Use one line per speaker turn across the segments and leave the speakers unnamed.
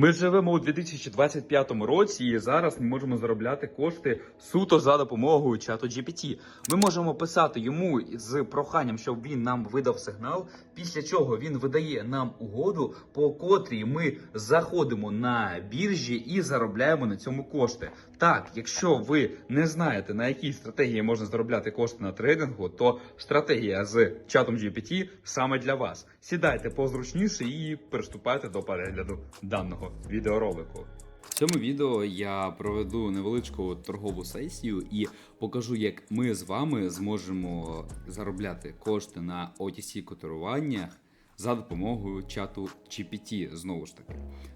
Ми живемо у 2025 році і зараз ми можемо заробляти кошти суто за допомогою чату GPT. Ми можемо писати йому з проханням, щоб він нам видав сигнал, після чого він видає нам угоду, по котрій ми заходимо на біржі і заробляємо на цьому кошти. Так, якщо ви не знаєте на якій стратегії можна заробляти кошти на трейдингу, то стратегія з чатом GPT саме для вас. Сідайте позручніше і приступайте до перегляду даного відеоролику. В цьому відео я проведу невеличку торгову сесію і покажу, як ми з вами зможемо заробляти кошти на OTC котируваннях за допомогою чату GPT. Знову ж таки,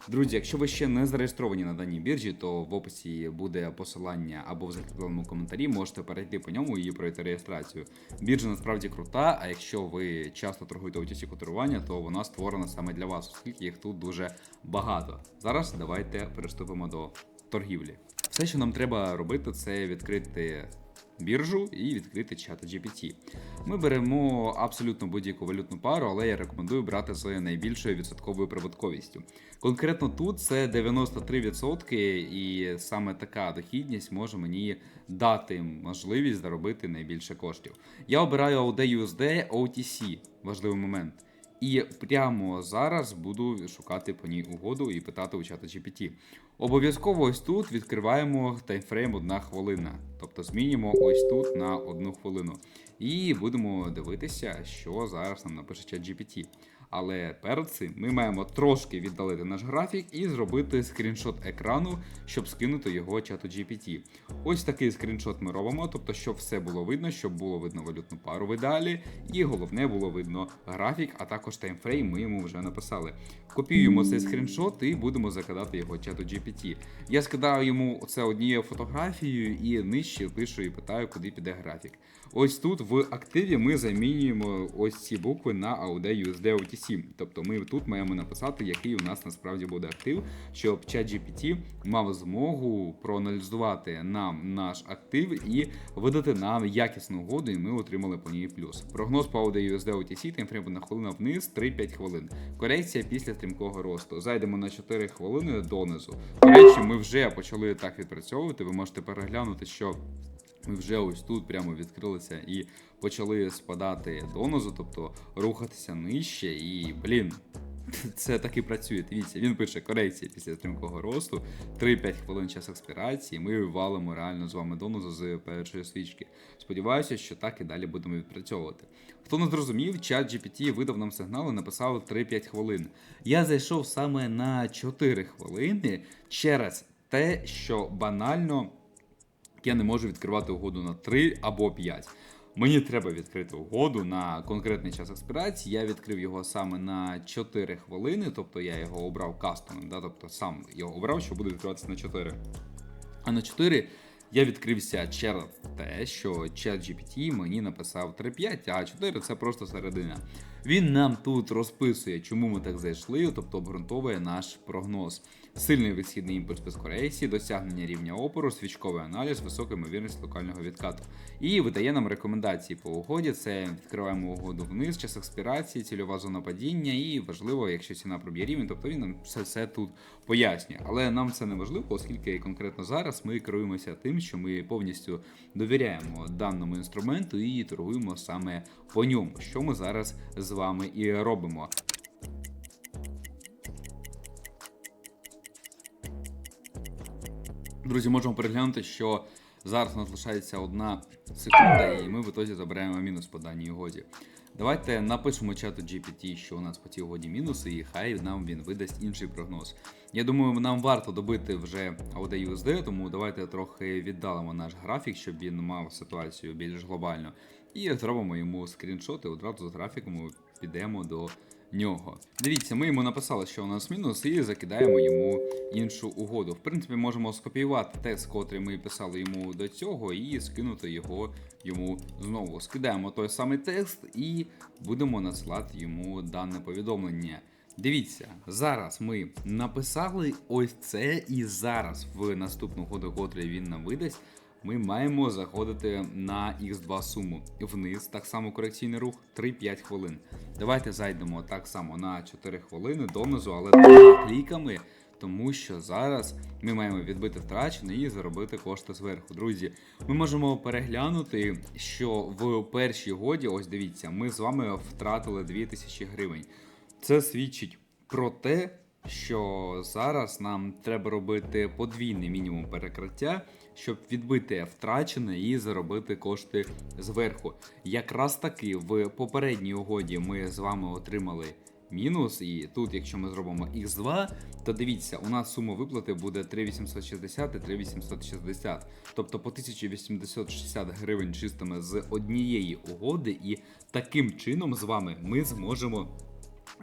друзі, якщо ви ще не зареєстровані на даній біржі, то в описі буде посилання або в закріпленому коментарі. Можете перейти по ньому і пройти реєстрацію. Біржа насправді крута. А якщо ви часто торгуєте OTC котирування, то вона створена саме для вас, оскільки їх тут дуже багато. Зараз давайте приступимо до торгівлі. Все, що нам треба робити, це відкрити біржу і відкрити чат GPT. Ми беремо абсолютно будь-яку валютну пару, але я рекомендую брати з найбільшою відсотковою прибутковістю. Конкретно тут це 93%, і саме така дохідність може мені дати можливість заробити найбільше коштів. Я обираю AUD OTC, важливий момент. І прямо зараз буду шукати по ній угоду і питати у чата GPT. Обов'язково ось тут відкриваємо таймфрейм одна хвилина. Тобто змінюємо ось тут на одну хвилину. І будемо дивитися, що зараз нам напише чат GPT. Але перед цим ми маємо трошки віддалити наш графік і зробити скріншот екрану, щоб скинути його чату GPT. Ось такий скріншот ми робимо, тобто, щоб все було видно, щоб було видно валютну пару в ідеалі, і головне було видно графік, а також таймфрейм ми йому вже написали. Копіюємо цей скріншот і будемо закидати його чату GPT. Я скидаю йому це однією фотографією і нижче пишу і питаю, куди піде графік. Ось тут в активі ми замінюємо ось ці букви на AUD USD OTC. Тобто ми тут маємо написати, який у нас насправді буде актив, щоб ChatGPT мав змогу проаналізувати нам наш актив і видати нам якісну угоду, і ми отримали по ній плюс. Прогноз по USD OTC, таймфрейм на хвилина вниз 3-5 хвилин. Корекція після стрімкого росту. Зайдемо на 4 хвилини донизу. До речі, ми вже почали так відпрацьовувати. Ви можете переглянути, що ми вже ось тут прямо відкрилися і почали спадати донизу, тобто рухатися нижче, і блін. Це так і працює. Дивіться, він пише корекція після стрімкого росту, 3-5 хвилин час експірації. Ми валимо реально з вами донизу з першої свічки. Сподіваюся, що так і далі будемо відпрацьовувати. Хто не зрозумів, чат GPT видав нам сигнал і написав 3-5 хвилин. Я зайшов саме на 4 хвилини через те, що банально я не можу відкривати угоду на 3 або 5. Мені треба відкрити угоду на конкретний час експірації. Я відкрив його саме на 4 хвилини, тобто я його обрав кастомом, да? тобто сам його обрав, що буде відкриватися на 4. А на 4 я відкрився через те, що ChatGPT мені написав 3.5, а 4 це просто середина. Він нам тут розписує, чому ми так зайшли, тобто обґрунтовує наш прогноз. Сильний висхідний імпульс без корейсії, досягнення рівня опору, свічковий аналіз, висока ймовірність локального відкату. І видає нам рекомендації по угоді. Це відкриваємо угоду вниз, час експірації, цільова зона падіння, і важливо, якщо ціна проб'є рівень, тобто він нам все це тут пояснює. Але нам це не важливо, оскільки конкретно зараз ми керуємося тим, що ми повністю довіряємо даному інструменту і торгуємо саме по ньому, що ми зараз з вами і робимо. Друзі, можемо переглянути, що зараз у нас лишається одна секунда, і ми в ітозі забираємо мінус по даній угоді. Давайте напишемо чату GPT, що у нас по цій угоді мінуси, і хай нам він видасть інший прогноз. Я думаю, нам варто добити вже AUD USD, тому давайте трохи віддалимо наш графік, щоб він мав ситуацію більш глобально. І зробимо йому скріншоти, одразу з графіком підемо до нього. Дивіться, ми йому написали, що у нас мінус, і закидаємо йому іншу угоду. В принципі, можемо скопіювати тест, котрий ми писали йому до цього, і скинути його йому знову. Скидаємо той самий текст і будемо надсилати йому дане повідомлення. Дивіться, зараз ми написали ось це, і зараз в наступну ходу, котрий він нам видасть, ми маємо заходити на X2 суму вниз, так само корекційний рух 3-5 хвилин. Давайте зайдемо так само на 4 хвилини донизу, але двома кліками, тому що зараз ми маємо відбити втрачене і заробити кошти зверху. Друзі, ми можемо переглянути, що в першій годі, ось дивіться, ми з вами втратили 2000 гривень. Це свідчить про те, що зараз нам треба робити подвійний мінімум перекриття, щоб відбити втрачене і заробити кошти зверху. Якраз таки в попередній угоді ми з вами отримали мінус, і тут, якщо ми зробимо x2, то дивіться, у нас сума виплати буде 3860 і 3860, тобто по 1860 гривень чистими з однієї угоди, і таким чином з вами ми зможемо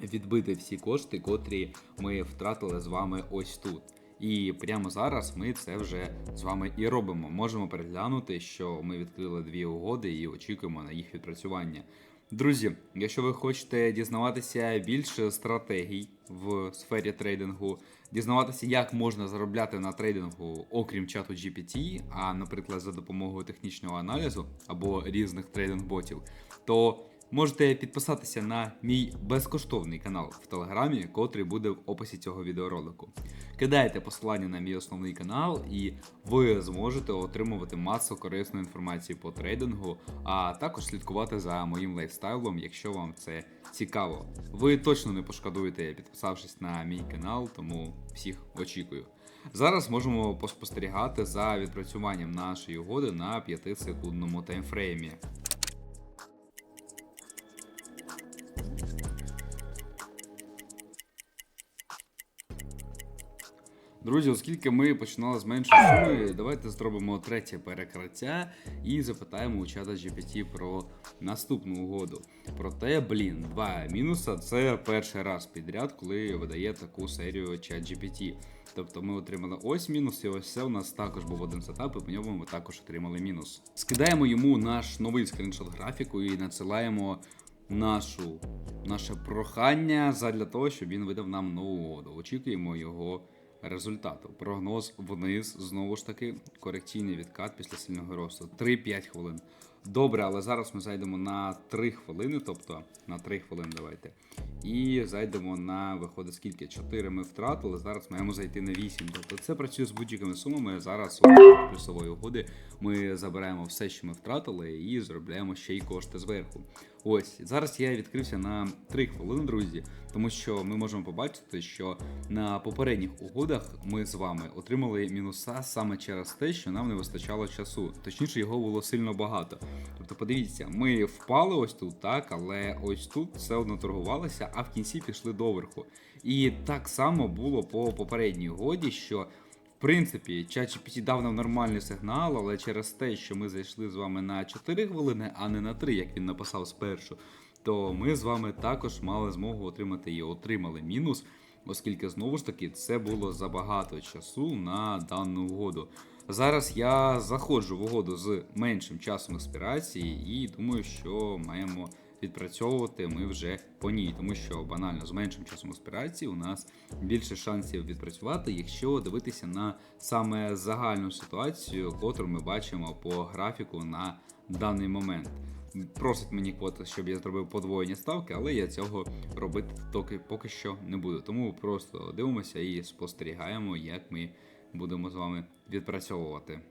відбити всі кошти, котрі ми втратили з вами ось тут. І прямо зараз ми це вже з вами і робимо. Можемо переглянути, що ми відкрили дві угоди і очікуємо на їх відпрацювання. Друзі, якщо ви хочете дізнаватися більше стратегій в сфері трейдингу, дізнаватися, як можна заробляти на трейдингу, окрім чату GPT, а наприклад, за допомогою технічного аналізу або різних трейдинг-ботів, то можете підписатися на мій безкоштовний канал в Телеграмі, котрий буде в описі цього відеоролику. Кидайте посилання на мій основний канал, і ви зможете отримувати масу корисної інформації по трейдингу, а також слідкувати за моїм лайфстайлом, якщо вам це цікаво. Ви точно не пошкодуєте, підписавшись на мій канал, тому всіх очікую. Зараз можемо поспостерігати за відпрацюванням нашої угоди на 5-секундному таймфреймі. Друзі, оскільки ми починали з меншої суми, давайте зробимо третє перекриття і запитаємо у чата GPT про наступну угоду. Проте, блін, два мінуса це перший раз підряд, коли видає таку серію чат GPT. Тобто ми отримали ось мінус, і ось це у нас також був один сетап, і по ньому ми також отримали мінус. Скидаємо йому наш новий скріншот графіку і надсилаємо нашу, наше прохання задля того, щоб він видав нам нову угоду. Очікуємо його результату. Прогноз вниз, знову ж таки, корекційний відкат після сильного росту. 3-5 хвилин. Добре, але зараз ми зайдемо на 3 хвилини, тобто на 3 хвилини давайте. І зайдемо на виходить скільки? 4 ми втратили. Зараз маємо зайти на 8. Тобто це працює з будь-якими сумами. Зараз у плюсової угоди ми забираємо все, що ми втратили, і зробляємо ще й кошти зверху. Ось зараз я відкрився на 3 хвилини, друзі, тому що ми можемо побачити, що на попередніх угодах ми з вами отримали мінуса саме через те, що нам не вистачало часу. Точніше, його було сильно багато. Тобто, подивіться, ми впали ось тут, так, але ось тут все одно торгувалося, а в кінці пішли доверху. І так само було по попередній угоді, що. Принципі, ChatGPT дав нам нормальний сигнал, але через те, що ми зайшли з вами на 4 хвилини, а не на 3, як він написав спершу, то ми з вами також мали змогу отримати і отримали мінус, оскільки знову ж таки це було забагато часу на дану угоду. Зараз я заходжу в угоду з меншим часом експірації і думаю, що маємо відпрацьовувати ми вже по ній, тому що банально з меншим часом експірації у нас більше шансів відпрацювати, якщо дивитися на саме загальну ситуацію, котру ми бачимо по графіку на даний момент. Просить мені квота, щоб я зробив подвоєння ставки, але я цього робити поки, поки що не буду. Тому просто дивимося і спостерігаємо, як ми будемо з вами відпрацьовувати.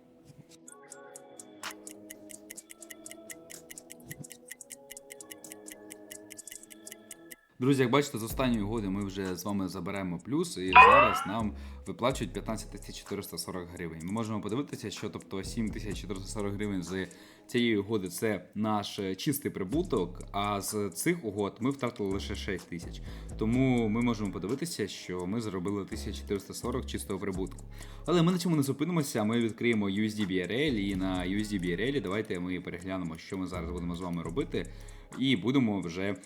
Друзі, як бачите, з останньої угоди ми вже з вами заберемо плюс, і зараз нам виплачують 15 440 гривень. Ми можемо подивитися, що тобто 7440 гривень з цієї угоди це наш чистий прибуток. А з цих угод ми втратили лише 6 тисяч. Тому ми можемо подивитися, що ми заробили 1440 чистого прибутку. Але ми на цьому не зупинимося. Ми відкриємо USD BRL і на USD BRL давайте ми переглянемо, що ми зараз будемо з вами робити, і будемо вже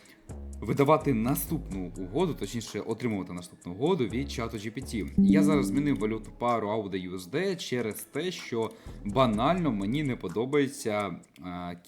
видавати наступну угоду, точніше, отримувати наступну угоду від чату GPT. Я зараз змінив валюту пару AUD USD через те, що банально мені не подобається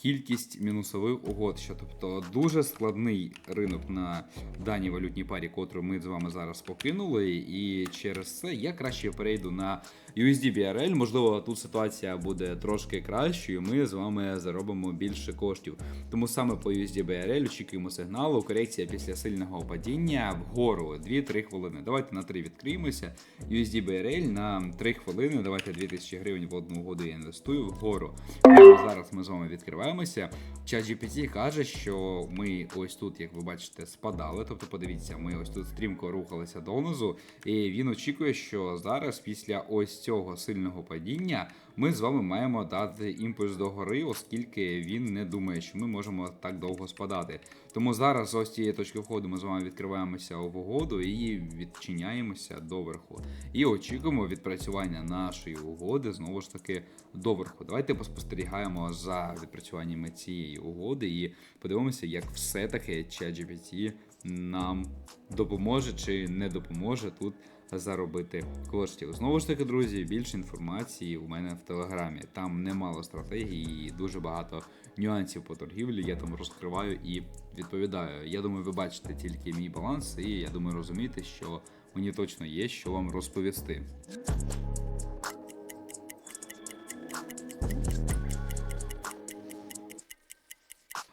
кількість мінусових угод. Що тобто дуже складний ринок на даній валютній парі, котру ми з вами зараз покинули. І через це я краще перейду на USD BRL. Можливо, тут ситуація буде трошки кращою. Ми з вами заробимо більше коштів. Тому саме по USD BRL, очікуємо сигналу. Корекція після сильного падіння вгору 2-3 хвилини. Давайте на 3 відкриємося. USD BRL на 3 хвилини. Давайте 2000 гривень в одну угоду я інвестую вгору. Зараз ми з вами відкриваємося. ChatGPT каже, що ми ось тут, як ви бачите, спадали. Тобто, подивіться, ми ось тут стрімко рухалися донизу, і він очікує, що зараз, після ось цього сильного падіння, ми з вами маємо дати імпульс до гори, оскільки він не думає, що ми можемо так довго спадати. Тому зараз ось цієї точки входу ми з вами відкриваємося в угоду і відчиняємося доверху. І очікуємо відпрацювання нашої угоди знову ж таки доверху. Давайте поспостерігаємо за відпрацюваннями цієї угоди і подивимося, як все-таки ChatGPT нам допоможе чи не допоможе тут заробити коштів. Знову ж таки, друзі, більше інформації у мене в телеграмі. Там немало стратегій і дуже багато нюансів по торгівлі. Я там розкриваю і відповідаю. Я думаю, ви бачите тільки мій баланс, і я думаю, розумієте, що мені точно є що вам розповісти.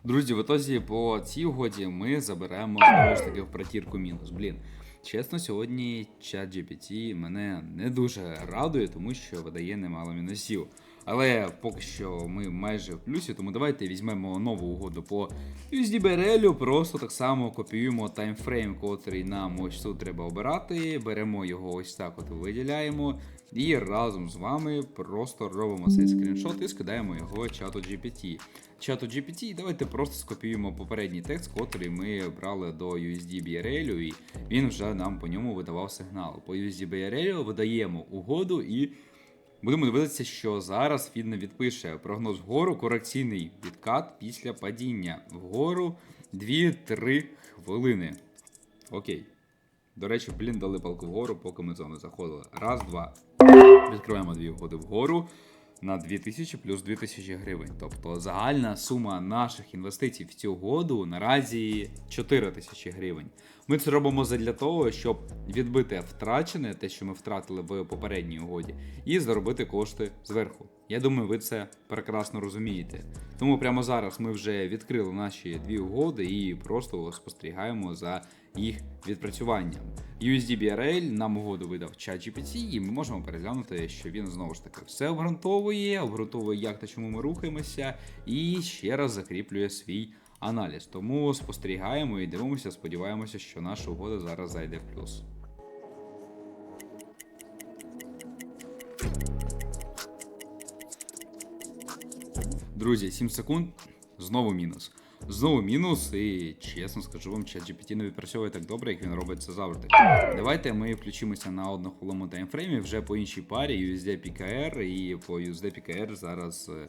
Друзі, в ітозі по цій угоді ми заберемо знову ж таки в протірку мінус. Блін, чесно, сьогодні чат GPT мене не дуже радує, тому що видає немало мінусів. Але поки що ми майже в плюсі, тому давайте візьмемо нову угоду по USD просто так само копіюємо таймфрейм, котрий нам ось тут треба обирати. Беремо його ось так, от виділяємо. І разом з вами просто робимо цей скріншот і скидаємо його чату GPT. Чату GPT, давайте просто скопіюємо попередній текст, котрий ми брали до USD BRL, і він вже нам по ньому видавав сигнал. По USD BRL видаємо угоду і будемо дивитися, що зараз він не відпише прогноз вгору, корекційний відкат після падіння вгору 2-3 хвилини. Окей. До речі, блін, дали палку вгору, поки ми з вами заходили. Раз, два. Відкриваємо дві угоди вгору на 2000 плюс 2000 гривень. Тобто загальна сума наших інвестицій в цю угоду наразі 4000 гривень. Ми це робимо задля того, щоб відбити втрачене, те, що ми втратили в попередній угоді, і заробити кошти зверху. Я думаю, ви це прекрасно розумієте. Тому прямо зараз ми вже відкрили наші дві угоди і просто спостерігаємо за їх відпрацюванням. USD BRL нам угоду видав ChatGPT, і ми можемо переглянути, що він знову ж таки все обґрунтовує, обґрунтовує, як та чому ми рухаємося, і ще раз закріплює свій аналіз. Тому спостерігаємо і дивимося, сподіваємося, що наша угода зараз зайде в плюс. Друзі, 7 секунд. Знову мінус. Знову мінус, і чесно скажу вам, ChatGPT не відпрацьовує так добре, як він робить це завжди. Давайте ми включимося на однохвилинному таймфреймі вже по іншій парі USD PKR, і по USD PKR зараз е,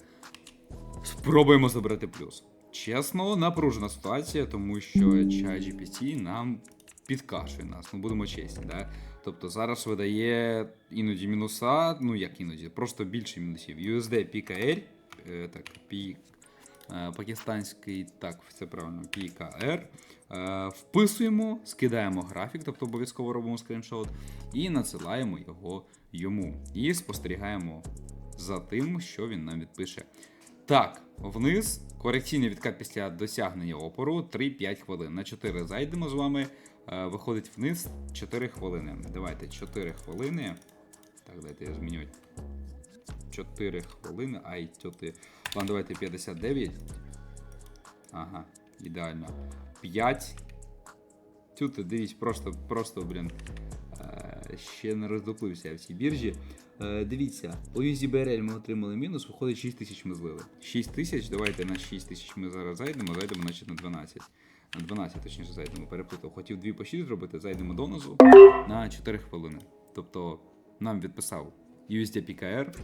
спробуємо забрати плюс. Чесно, напружена ситуація, тому що ChatGPT нам підкашує нас, ну будемо чесні, да? Тобто зараз видає іноді мінуса, ну як іноді, просто більше мінусів. USD PKR, е, так, P, е, пакистанський, так, це правильно, PKR. Е, Вписуємо, скидаємо графік, тобто обов'язково робимо скріншот, і надсилаємо його йому. І спостерігаємо за тим, що він нам відпише. Так, вниз. Корекційний відкат після досягнення опору 3-5 хвилин. На 4 зайдемо з вами. Е, Виходить вниз 4 хвилини. Давайте 4 хвилини. Так, дайте я зміню. 4 хвилини. Ай, тьоти. Ладно, давайте 59. Ага, ідеально. 5. Тут дивіться, просто, просто, блін. е, Ще не роздуплився я в цій біржі. Е, Дивіться, у USD BRL ми отримали мінус, виходить 6 тисяч ми злили. 6 тисяч, давайте на 6 тисяч ми зараз зайдемо, зайдемо значить, на 12. На 12, точніше, зайдемо, переплутав. Хотів 2 по 6 зробити, зайдемо донизу на 4 хвилини. Тобто нам відписав USD PKR,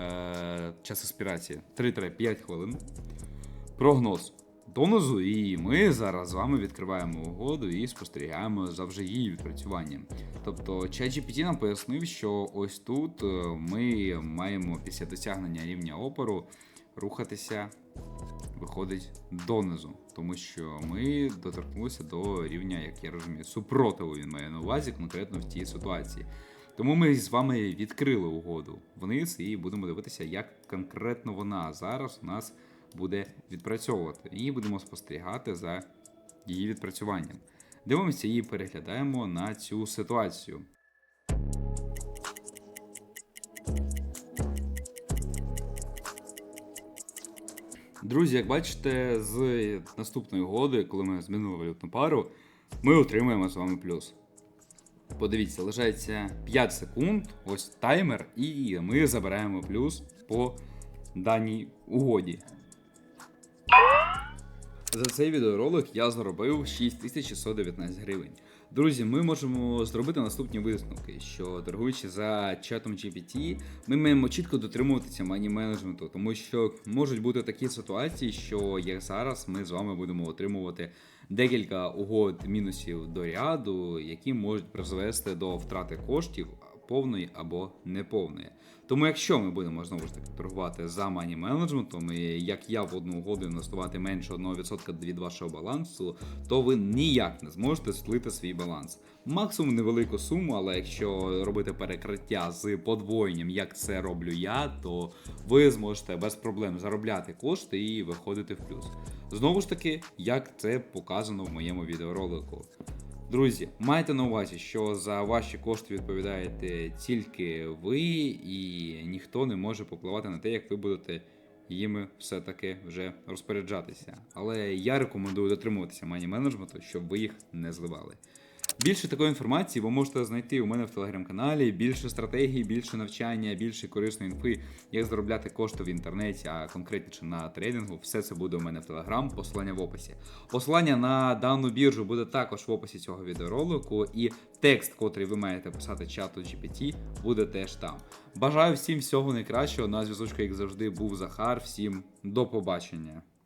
е, час аспірації 3-5 хвилин. Прогноз донизу, і ми зараз з вами відкриваємо угоду і спостерігаємо за вже її відпрацюванням. Тобто ChatGPT нам пояснив, що ось тут е, ми маємо після досягнення рівня опору рухатися, виходить донизу, тому що ми доторкнулися до рівня, як я розумію, супротиву він має на увазі конкретно в тій ситуації. Тому ми з вами відкрили угоду вниз і будемо дивитися, як конкретно вона зараз у нас буде відпрацьовувати. І будемо спостерігати за її відпрацюванням. Дивимося і переглядаємо на цю ситуацію. Друзі, як бачите, з наступної угоди, коли ми змінили валютну пару, ми отримаємо з вами плюс. Подивіться, лишається 5 секунд, ось таймер, і ми забираємо плюс по даній угоді. За цей відеоролик я заробив 6619 гривень. Друзі, ми можемо зробити наступні висновки, що торгуючи за чатом GPT, ми маємо чітко дотримуватися мані менеджменту, тому що можуть бути такі ситуації, що як зараз ми з вами будемо отримувати декілька угод мінусів до ряду, які можуть призвести до втрати коштів повної або неповної. Тому якщо ми будемо знову ж таки торгувати за мані менеджментом, і як я в одну угоду інвестувати менше 1% від вашого балансу, то ви ніяк не зможете злити свій баланс. Максимум невелику суму, але якщо робити перекриття з подвоєнням, як це роблю я, то ви зможете без проблем заробляти кошти і виходити в плюс. Знову ж таки, як це показано в моєму відеоролику. Друзі, майте на увазі, що за ваші кошти відповідаєте тільки ви, і ніхто не може попливати на те, як ви будете їми все-таки вже розпоряджатися. Але я рекомендую дотримуватися мані менеджменту, щоб ви їх не зливали. Більше такої інформації ви можете знайти у мене в телеграм-каналі. Більше стратегій, більше навчання, більше корисної інфи, як заробляти кошти в інтернеті, а конкретніше на трейдингу. Все це буде у мене в телеграм, посилання в описі. Посилання на дану біржу буде також в описі цього відеоролику, і текст, котрий ви маєте писати чату GPT, буде теж там. Бажаю всім всього найкращого. На зв'язочку, як завжди, був Захар. Всім до побачення.